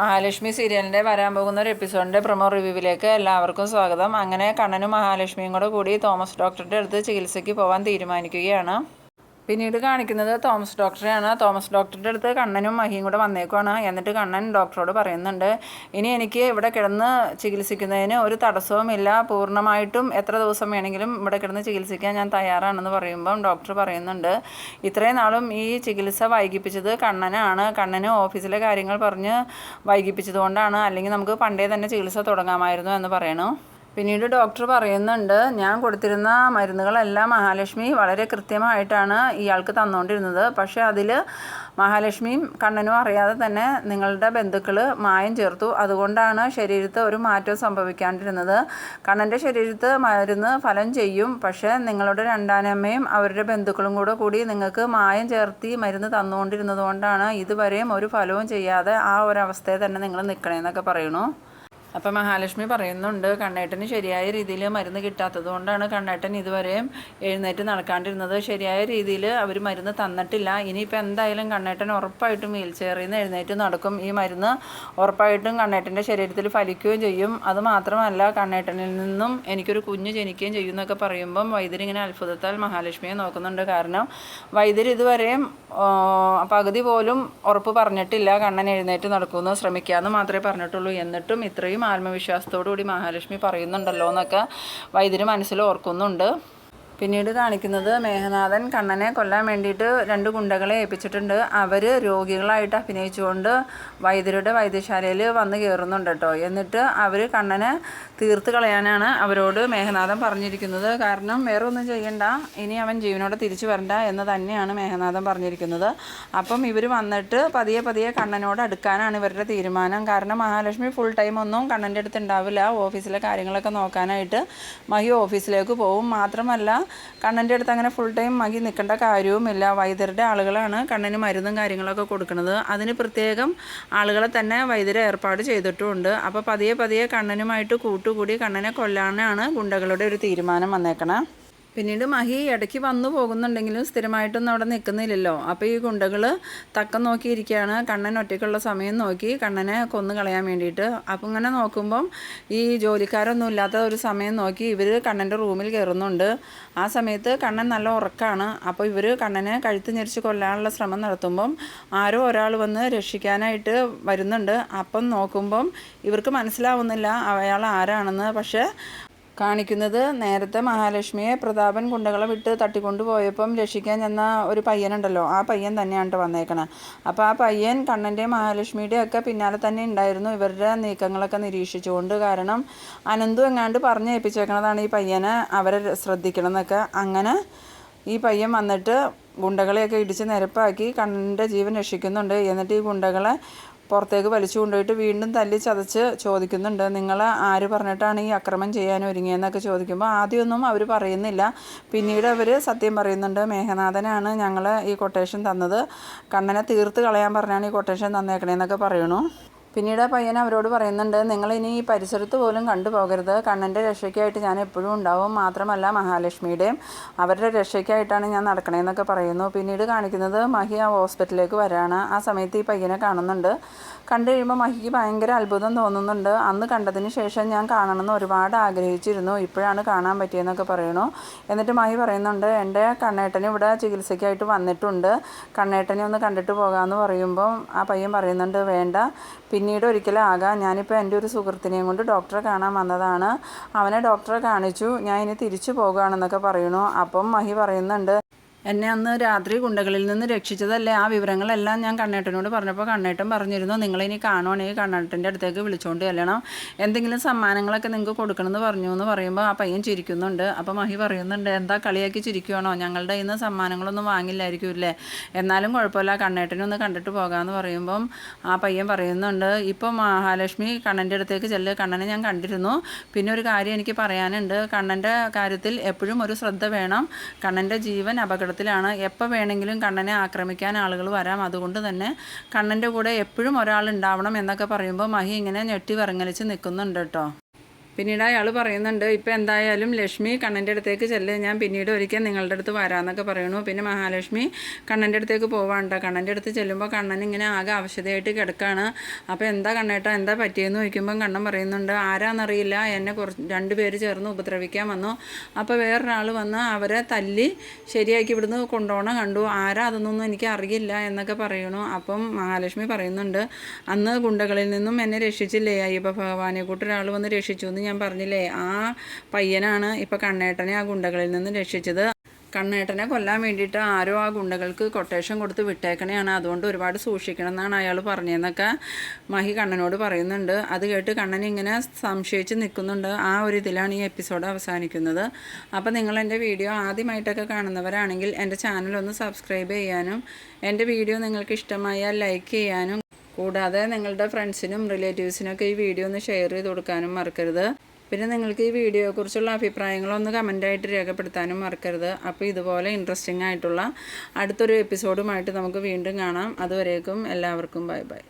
മഹാലക്ഷ്മി സീരിയലിന്റെ വരാൻ പോകുന്ന ഒരു എപ്പിസോഡിന്റെ പ്രൊമോ റിവ്യൂവിലേക്ക് എല്ലാവർക്കും സ്വാഗതം. അങ്ങനെ കണ്ണനും മഹാലക്ഷ്മിയും കൂടെ കൂടി തോമസ് ഡോക്ടറുടെ അടുത്ത് ചികിത്സയ്ക്ക് പോകാൻ തീരുമാനിക്കുകയാണ്. പിന്നീട് കാണിക്കുന്നത് തോമസ് ഡോക്ടറെയാണ്. തോമസ് ഡോക്ടറുടെ അടുത്ത് കണ്ണനും മഹിയും കൂടെ വന്നേക്കുവാണ്. എന്നിട്ട് കണ്ണൻ ഡോക്ടറോട് പറയുന്നുണ്ട് ഇനി എനിക്ക് ഇവിടെ കിടന്ന് ചികിത്സിക്കുന്നതിന് ഒരു തടസ്സവുമില്ല പൂർണമായിട്ടും എത്ര ദിവസം വേണമെങ്കിലും ഇവിടെ കിടന്ന് ചികിത്സിക്കാൻ ഞാൻ തയ്യാറാണെന്ന് പറയുമ്പം ഡോക്ടർ പറയുന്നുണ്ട് ഇത്രയും നാളും ഈ ചികിത്സ വൈകിപ്പിച്ചത് കണ്ണനാണ്. കണ്ണന് ഓഫീസിലെ കാര്യങ്ങൾ പറഞ്ഞ് വൈകിപ്പിച്ചതുകൊണ്ടാണ്. അല്ലെങ്കിൽ നമുക്ക് പണ്ടേ തന്നെ ചികിത്സ തുടങ്ങാമായിരുന്നു എന്ന് പറയണു. പിന്നീട് ഡോക്ടർ പറയുന്നുണ്ട് ഞാൻ കൊടുത്തിരുന്ന മരുന്നുകളെല്ലാം മഹാലക്ഷ്മി വളരെ കൃത്യമായിട്ടാണ് ഇയാൾക്ക് തന്നുകൊണ്ടിരുന്നത് പക്ഷേ അതിൽ മഹാലക്ഷ്മിയും കണ്ണനും അറിയാതെ തന്നെ നിങ്ങളുടെ ബന്ധുക്കൾ മായം ചേർത്തു. അതുകൊണ്ടാണ് ശരീരത്ത് ഒരു മാറ്റം സംഭവിക്കാണ്ടിരുന്നത്. കണ്ണന്റെ ശരീരത്ത് മരുന്ന് ഫലം ചെയ്യും. പക്ഷേ നിങ്ങളുടെ രണ്ടാനമ്മയും അവരുടെ ബന്ധുക്കളും കൂടെ കൂടി നിങ്ങൾക്ക് മായം ചേർത്തി മരുന്ന് തന്നുകൊണ്ടിരുന്നത് കൊണ്ടാണ് ഇതുവരെയും ഒരു ഫലവും ചെയ്യാതെ ആ ഒരു അവസ്ഥയിൽ തന്നെ നിങ്ങൾ നിൽക്കണേന്നൊക്കെ പറയണു അപ്പം മഹാലക്ഷ്മി പറയുന്നുണ്ട് കണ്ണേട്ടന് ശരിയായ രീതിയിൽ മരുന്ന് കിട്ടാത്തത് കൊണ്ടാണ് കണ്ണേട്ടൻ ഇതുവരെയും എഴുന്നേറ്റ് നടക്കാണ്ടിരുന്നത്. ശരിയായ രീതിയിൽ അവർ മരുന്ന് തന്നിട്ടില്ല. ഇനിയിപ്പോൾ എന്തായാലും കണ്ണേട്ടൻ ഉറപ്പായിട്ടും വീൽ ചെയറിൽ നിന്ന് എഴുന്നേറ്റ് നടക്കും. ഈ മരുന്ന് ഉറപ്പായിട്ടും കണ്ണേട്ടന്റെ ശരീരത്തിൽ ഫലിക്കുകയും ചെയ്യും. അത് മാത്രമല്ല കണ്ണേട്ടനിൽ നിന്നും എനിക്കൊരു കുഞ്ഞ് ജനിക്കുകയും ചെയ്യും എന്നൊക്കെ പറയുമ്പം വൈദ്യർ ഇങ്ങനെ അത്ഭുതത്താൽ മഹാലക്ഷ്മിയെ നോക്കുന്നുണ്ട്. കാരണം വൈദ്യർ ഇതുവരെയും പകുതി പോലും ഉറപ്പ് പറഞ്ഞിട്ടില്ല കണ്ണൻ എഴുന്നേറ്റ് നടക്കുമെന്ന് ശ്രമിക്കാമെന്ന് മാത്രമേ പറഞ്ഞിട്ടുള്ളൂ. എന്നിട്ടും ഇത്രയും ആത്മവിശ്വാസത്തോടു കൂടി മഹാലക്ഷ്മി പറയുന്നുണ്ടല്ലോ എന്നൊക്കെ വൈദ്യര് മനസ്സിൽ ഓർക്കുന്നുണ്ട്. പിന്നീട് കാണിക്കുന്നത് മേഘനാഥൻ കണ്ണനെ കൊല്ലാൻ വേണ്ടിയിട്ട് രണ്ട് ഗുണ്ടകളെ ഏൽപ്പിച്ചിട്ടുണ്ട്. അവർ രോഗികളായിട്ട് അഭിനയിച്ചുകൊണ്ട് വൈദ്യരുടെ വൈദ്യശാലയിൽ വന്ന് കയറുന്നുണ്ട് കേട്ടോ. എന്നിട്ട് അവർ കണ്ണനെ തീർത്ത് കളയാനാണ് അവരോട് മേഘനാഥൻ പറഞ്ഞിരിക്കുന്നത്. കാരണം വേറെ ഒന്നും ചെയ്യണ്ട. ഇനി അവൻ ജീവനോടെ തിരിച്ചു വരണ്ട എന്ന് തന്നെയാണ് മേഘനാഥൻ പറഞ്ഞിരിക്കുന്നത്. അപ്പം ഇവർ വന്നിട്ട് പതിയെ പതിയെ കണ്ണനോട് അടുക്കാനാണ് ഇവരുടെ തീരുമാനം. കാരണം മഹാലക്ഷ്മി ഫുൾ ടൈം ഒന്നും കണ്ണന്റെ അടുത്ത് ഉണ്ടാവില്ല. ഓഫീസിലെ കാര്യങ്ങളൊക്കെ നോക്കാനായിട്ട് മഹി ഓഫീസിലേക്ക് പോവും മാത്രമല്ല കണ്ണന്റെ അടുത്ത് അങ്ങനെ ഫുൾ ടൈം മകി നിൽക്കേണ്ട കാര്യവുമില്ല. വൈദ്യരുടെ ആളുകളാണ് കണ്ണന് മരുന്നും കാര്യങ്ങളൊക്കെ കൊടുക്കുന്നത്. അതിന് പ്രത്യേകം ആളുകളെ തന്നെ വൈദ്യരെ ഏർപ്പാട് ചെയ്തിട്ടുമുണ്ട് അപ്പോൾ പതിയെ പതിയെ കണ്ണനുമായിട്ട് കൂട്ടുകൂടി കണ്ണനെ കൊല്ലാനാണ് ഗുണ്ടകളുടെ ഒരു തീരുമാനം വന്നേക്കണേ. പിന്നീട് മഹി ഇടയ്ക്ക് വന്നു പോകുന്നുണ്ടെങ്കിലും സ്ഥിരമായിട്ടൊന്നും അവിടെ നിൽക്കുന്നില്ലല്ലോ. അപ്പോൾ ഈ ഗുണ്ടകൾ തക്കം നോക്കിയിരിക്കുകയാണ് കണ്ണൻ ഒറ്റയ്ക്കുള്ള സമയം നോക്കി കണ്ണനെ കൊന്നു കളയാൻ വേണ്ടിയിട്ട്. അപ്പം ഇങ്ങനെ നോക്കുമ്പം ഈ ജോലിക്കാരൊന്നും ഇല്ലാത്ത ഒരു സമയം നോക്കി ഇവർ കണ്ണന്റെ റൂമിൽ കയറുന്നുണ്ട്. ആ സമയത്ത് കണ്ണൻ നല്ല ഉറക്കാണ്. അപ്പോൾ ഇവർ കണ്ണനെ കഴുത്ത് ഞെരിച്ച് കൊല്ലാനുള്ള ശ്രമം നടത്തുമ്പം ആരോ ഒരാൾ വന്ന് രക്ഷിക്കാനായിട്ട് വരുന്നുണ്ട്. അപ്പം നോക്കുമ്പം ഇവർക്ക് മനസ്സിലാവുന്നില്ല അയാൾ ആരാണെന്ന്. പക്ഷേ കാണിക്കുന്നത് നേരത്തെ മഹാലക്ഷ്മിയെ പ്രതാപൻ കുണ്ടകളെ വിട്ട് തട്ടിക്കൊണ്ടു പോയപ്പം രക്ഷിക്കാൻ ചെന്ന ഒരു പയ്യനുണ്ടല്ലോ. ആ പയ്യൻ തന്നെയാണ് വന്നേക്കണം. അപ്പോൾ ആ പയ്യൻ കണ്ണന്റെ മഹാലക്ഷ്മിയുടെയും ഒക്കെ പിന്നാലെ തന്നെ ഉണ്ടായിരുന്നു. ഇവരുടെ നീക്കങ്ങളൊക്കെ നിരീക്ഷിച്ചുകൊണ്ട് കാരണം അനന്തു എങ്ങാണ്ട് പറഞ്ഞ് ഏൽപ്പിച്ചേക്കണതാണ് ഈ പയ്യനെ അവരെ ശ്രദ്ധിക്കണം എന്നൊക്കെ. അങ്ങനെ ഈ പയ്യൻ വന്നിട്ട് ഗുണ്ടകളെയൊക്കെ ഇടിച്ച് നിരപ്പാക്കി കണ്ണന്റെ ജീവൻ രക്ഷിക്കുന്നുണ്ട്. എന്നിട്ട് ഈ ഗുണ്ടകളെ പുറത്തേക്ക് വലിച്ചു കൊണ്ടുപോയിട്ട് വീണ്ടും തല്ലി ചതച്ച് ചോദിക്കുന്നുണ്ട്. നിങ്ങൾ ആര് പറഞ്ഞിട്ടാണ് ഈ അക്രമം ചെയ്യാൻ ഒരുങ്ങിയെന്നൊക്കെ ചോദിക്കുമ്പോൾ ആദ്യമൊന്നും അവർ പറയുന്നില്ല. പിന്നീട് അവർ സത്യം പറയുന്നുണ്ട് മേഘനാഥനാണ് ഞങ്ങൾ ഈ കൊട്ടേഷൻ തന്നത്. കണ്ണനെ തീർത്ത് കളയാൻ പറഞ്ഞാണ് ഈ കൊട്ടേഷൻ തന്നേക്കണേന്നൊക്കെ പറയണു. പിന്നീട് ആ പയ്യൻ അവരോട് പറയുന്നുണ്ട് നിങ്ങൾ ഇനി ഈ പരിസരത്ത് പോലും കണ്ടുപോകരുത്. കണ്ണന്റെ രക്ഷയ്ക്കായിട്ട് ഞാൻ എപ്പോഴും ഉണ്ടാവും. മാത്രമല്ല മഹാലക്ഷ്മിയുടെയും അവരുടെ രക്ഷയ്ക്കായിട്ടാണ് ഞാൻ നടക്കണേന്നൊക്കെ പറയുന്നു. പിന്നീട് കാണിക്കുന്നത് മഹി ആ ഹോസ്പിറ്റലിലേക്ക് വരാണ്. ആ സമയത്ത് ഈ പയ്യനെ കാണുന്നുണ്ട്. കണ്ടു കഴിയുമ്പോൾ മഹിക്ക് ഭയങ്കര അത്ഭുതം തോന്നുന്നുണ്ട്. അന്ന് കണ്ടതിന് ശേഷം ഞാൻ കാണണമെന്ന് ഒരുപാട് ആഗ്രഹിച്ചിരുന്നു. ഇപ്പോഴാണ് കാണാൻ പറ്റിയെന്നൊക്കെ പറയണു എന്നിട്ട് മഹി പറയുന്നുണ്ട് എന്റെ കണ്ണേട്ടൻ ഇവിടെ ചികിത്സയ്ക്കായിട്ട് വന്നിട്ടുണ്ട്. കണ്ണേട്ടനെ ഒന്ന് കണ്ടിട്ട് പോകാമെന്ന് പറയുമ്പം ആ പയ്യൻ പറയുന്നുണ്ട് വേണ്ട. പിന്നീട് ഒരിക്കലും ആകാം ഞാനിപ്പോൾ എന്റെ ഒരു സുഹൃത്തിനെയും കൊണ്ട് ഡോക്ടറെ കാണാൻ വന്നതാണ്. അവനെ ഡോക്ടറെ കാണിച്ചു. ഞാൻ ഇനി തിരിച്ചു പോകുകയാണെന്നൊക്കെ പറയണു അപ്പം മഹി പറയുന്നുണ്ട് എന്നെ അന്ന് രാത്രി ഗുണ്ടകളിൽ നിന്ന് രക്ഷിച്ചതല്ലേ? ആ വിവരങ്ങളെല്ലാം ഞാൻ കണ്ണേട്ടനോട് പറഞ്ഞപ്പോൾ കണ്ണേട്ടൻ പറഞ്ഞിരുന്നു നിങ്ങളിനി കാണുവാണെങ്കിൽ കണ്ണേട്ടന്റെ അടുത്തേക്ക് വിളിച്ചുകൊണ്ട് ചെല്ലണം. എന്തെങ്കിലും സമ്മാനങ്ങളൊക്കെ നിങ്ങൾക്ക് കൊടുക്കണമെന്ന് പറഞ്ഞു എന്ന് പറയുമ്പോൾ ആ പയ്യൻ ചിരിക്കുന്നുണ്ട്. അപ്പോൾ മഹി പറയുന്നുണ്ട് എന്താ കളിയാക്കി ചിരിക്കുവാണോ? ഞങ്ങളുടെ ഇന്ന് സമ്മാനങ്ങളൊന്നും വാങ്ങില്ലായിരിക്കും ഇല്ലേ എന്നാലും കുഴപ്പമില്ല കണ്ണേട്ടനെ ഒന്ന് കണ്ടിട്ട് പോകാമെന്ന് പറയുമ്പം ആ പയ്യൻ പറയുന്നുണ്ട് ഇപ്പോൾ മഹാലക്ഷ്മി കണ്ണന്റെ അടുത്തേക്ക് ചെല്ല്. കണ്ണനെ ഞാൻ കണ്ടിരുന്നു. പിന്നെ ഒരു കാര്യം എനിക്ക് പറയാനുണ്ട്. കണ്ണന്റെ കാര്യത്തിൽ എപ്പോഴും ഒരു ശ്രദ്ധ വേണം. കണ്ണന്റെ ജീവൻ അപകടത്തിലാണ് എപ്പോൾ വേണമെങ്കിലും കണ്ണനെ ആക്രമിക്കാൻ ആളുകൾ വരാം. അതുകൊണ്ട് തന്നെ കണ്ണന്റെ കൂടെ എപ്പോഴും ഒരാൾ ഉണ്ടാവണം എന്നൊക്കെ പറയുമ്പോൾ മഹി ഇങ്ങനെ ഞെട്ടി വിറങ്ങലിച്ച് നിൽക്കുന്നുണ്ട് കേട്ടോ. പിന്നീട് അയാൾ പറയുന്നുണ്ട് ഇപ്പം എന്തായാലും ലക്ഷ്മി കണ്ണന്റെ അടുത്തേക്ക് ചെല്ല്. ഞാൻ പിന്നീട് ഒരിക്കൽ നിങ്ങളുടെ അടുത്ത് വരാമെന്നൊക്കെ പറയണു പിന്നെ മഹാലക്ഷ്മി കണ്ണന്റെ അടുത്തേക്ക് പോവാണ്ട. കണ്ണന്റെ അടുത്ത് ചെല്ലുമ്പോൾ കണ്ണൻ ഇങ്ങനെ ആകെ ആവശ്യതയായിട്ട് കിടക്കുകയാണ് അപ്പോൾ എന്താ കണ്ണേട്ടാ എന്താ പറ്റിയെന്ന് ചോദിക്കുമ്പം കണ്ണൻ പറയുന്നുണ്ട് ആരാന്നറിയില്ല. എന്നെ കുറച്ച് രണ്ട് പേര് ചേർന്ന് ഉപദ്രവിക്കാൻ വന്നു. അപ്പോൾ വേറൊരാൾ വന്ന് അവരെ തല്ലി ശരിയാക്കി ഇവിടുന്ന് കൊണ്ടുപോകണം കണ്ടു. ആരാ അതൊന്നും എനിക്ക് അറിയില്ല എന്നൊക്കെ പറയണു അപ്പം മഹാലക്ഷ്മി പറയുന്നുണ്ട് അന്ന് ഗുണ്ടകളിൽ നിന്നും എന്നെ രക്ഷിച്ചില്ലേ? അയ്യപ്പ ഭഗവാനെ കൂട്ടൊരാൾ വന്ന് രക്ഷിച്ചു എന്ന് ഞാൻ പറഞ്ഞില്ലേ ആ പയ്യനാണ് ഇപ്പോൾ കണ്ണേട്ടനെ ആ ഗുണ്ടകളിൽ നിന്ന് രക്ഷിച്ചത്. കണ്ണേട്ടനെ കൊല്ലാൻ വേണ്ടിയിട്ട് ആരോ ആ ഗുണ്ടകൾക്ക് കൊട്ടേഷൻ കൊടുത്ത് വിട്ടേക്കണേയാണ്. അതുകൊണ്ട് ഒരുപാട് സൂക്ഷിക്കണം എന്നാണ് അയാൾ പറഞ്ഞതെന്നൊക്കെ മഹി കണ്ണനോട് പറയുന്നുണ്ട്. അത് കേട്ട് കണ്ണൻ ഇങ്ങനെ സംശയിച്ച് നിൽക്കുന്നുണ്ട്. ആ ഒരു ഇതിലാണ് ഈ എപ്പിസോഡ് അവസാനിക്കുന്നത്. അപ്പോൾ നിങ്ങൾ എന്റെ വീഡിയോ ആദ്യമായിട്ടൊക്കെ കാണുന്നവരാണെങ്കിൽ എന്റെ ചാനൽ ഒന്ന് സബ്സ്ക്രൈബ് ചെയ്യാനും എന്റെ വീഡിയോ നിങ്ങൾക്ക് ഇഷ്ടമായാൽ ലൈക്ക് ചെയ്യാനും കൂടാതെ നിങ്ങളുടെ ഫ്രണ്ട്സിനും റിലേറ്റീവ്സിനൊക്കെ ഈ വീഡിയോ ഒന്ന് ഷെയർ ചെയ്ത് കൊടുക്കാനും മറക്കരുത്. പിന്നെ നിങ്ങൾക്ക് ഈ വീഡിയോയെക്കുറിച്ചുള്ള അഭിപ്രായങ്ങളൊന്ന് കമന്റായിട്ട് രേഖപ്പെടുത്താനും മറക്കരുത്. അപ്പോൾ ഇതുപോലെ ഇൻട്രസ്റ്റിംഗ് ആയിട്ടുള്ള അടുത്തൊരു എപ്പിസോഡുമായിട്ട് നമുക്ക് വീണ്ടും കാണാം. അതുവരേക്കും എല്ലാവർക്കും ബൈ ബൈ